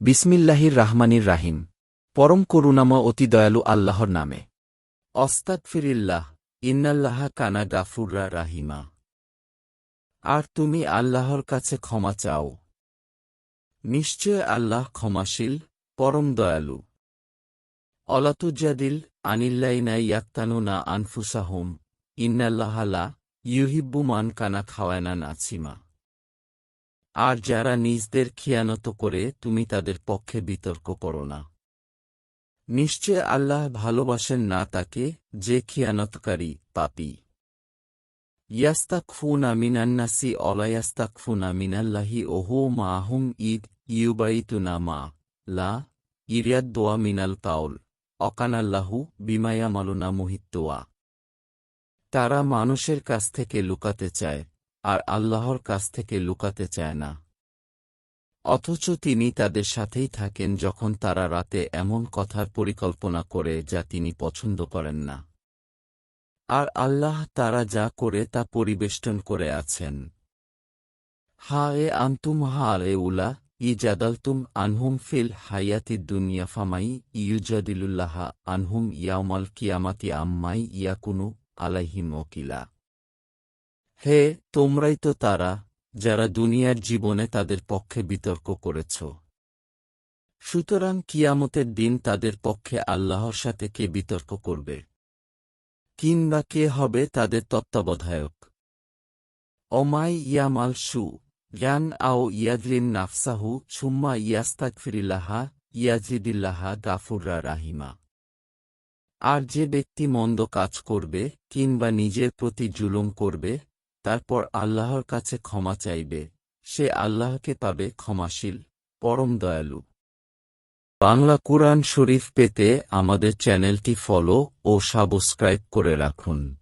বিসমিল্লাহির রাহমানির রাহিম। পরম করুণাময় অতি দয়ালু আল্লাহর নামে। অস্তাকফিরিল্লাহ ইন্নাল্লাহা কানা গাফুররা রাহিমা। আর তুমি আল্লাহর কাছে ক্ষমা চাও। নিশ্চয় আল্লাহ ক্ষমাশীল, পরম দয়ালু। অলাতুজাদিল আনিল্লাইনা ইয়াক্তানুনা আনফুসাহুম ইন্নাল্লাহালা ইউহিব্বু মান কানা খাওয়ায়না নাছিমা আর যারা নিজদের খিয়ানত করে, তুমি তাদের পক্ষে বিতর্ক করো না। নিশ্চয় আল্লাহ ভালোবাসেন না তাকে, যে খিয়ানতকারী, পাপী। ইয়াস্তাকফুনা মিনান্নাসি অলায়াস্তাকফুনা মিনাল্লাহি ওহো মাহুম ঈদ ইউবাইতুনা মা, লা ইরিয়াদ দোয়া মিনাল কাউল, অকানাল্লাহু বিমায়ামালুনা মোহিত্তোয়া। তারা মানুষের কাছ থেকে লুকাতে চায়। আর আল্লাহর কাছ থেকে লুকাতে চায় না। অথচ তিনি তাদের সাথেই থাকেন যখন তারা রাতে এমন কথার পরিকল্পনা করে যা তিনি পছন্দ করেন না। আর আল্লাহ তারা যা করে তা পরিবেষ্টন করে আছেন। হা এ আন্তুম হা এ উলা ই জাদালতুম আনহুম ফিল হায়াতি দুনিয়া ফামাই ইউজাদিলুল্লাহা আনহুম ইয়ামাল কিয়ামাতি আম্মাই ইয়াকুনু আলাইহিম ওকিলা। হে, তোমরাই তো তারা, যারা দুনিয়ার জীবনে তাদের পক্ষে বিতর্ক করেছ। সুতরাং কিয়ামতের দিন তাদের পক্ষে আল্লাহর সাথে কে বিতর্ক করবে? কিংবা কে হবে তাদের তত্ত্বাবধায়ক? অমাই ইয়ামাল সু, জ্ঞান আও ইয়াদলিন নাফসাহু, সুম্মা ইয়াস্তাকফিরিল্লাহা ইয়াজিদিল্লাহা গাফুররা রাহিমা। আর যে ব্যক্তি মন্দ কাজ করবে, কিংবা নিজের প্রতি জুলুম করবে তারপর আল্লাহর কাছে ক্ষমা চাইবে। সে আল্লাহকে পাবে ক্ষমাশীল, পরম দয়ালু। বাংলা কুরআন শরীফ পেতে আমাদের চ্যানেলটি ফলো ও সাবস্ক্রাইব করে রাখুন।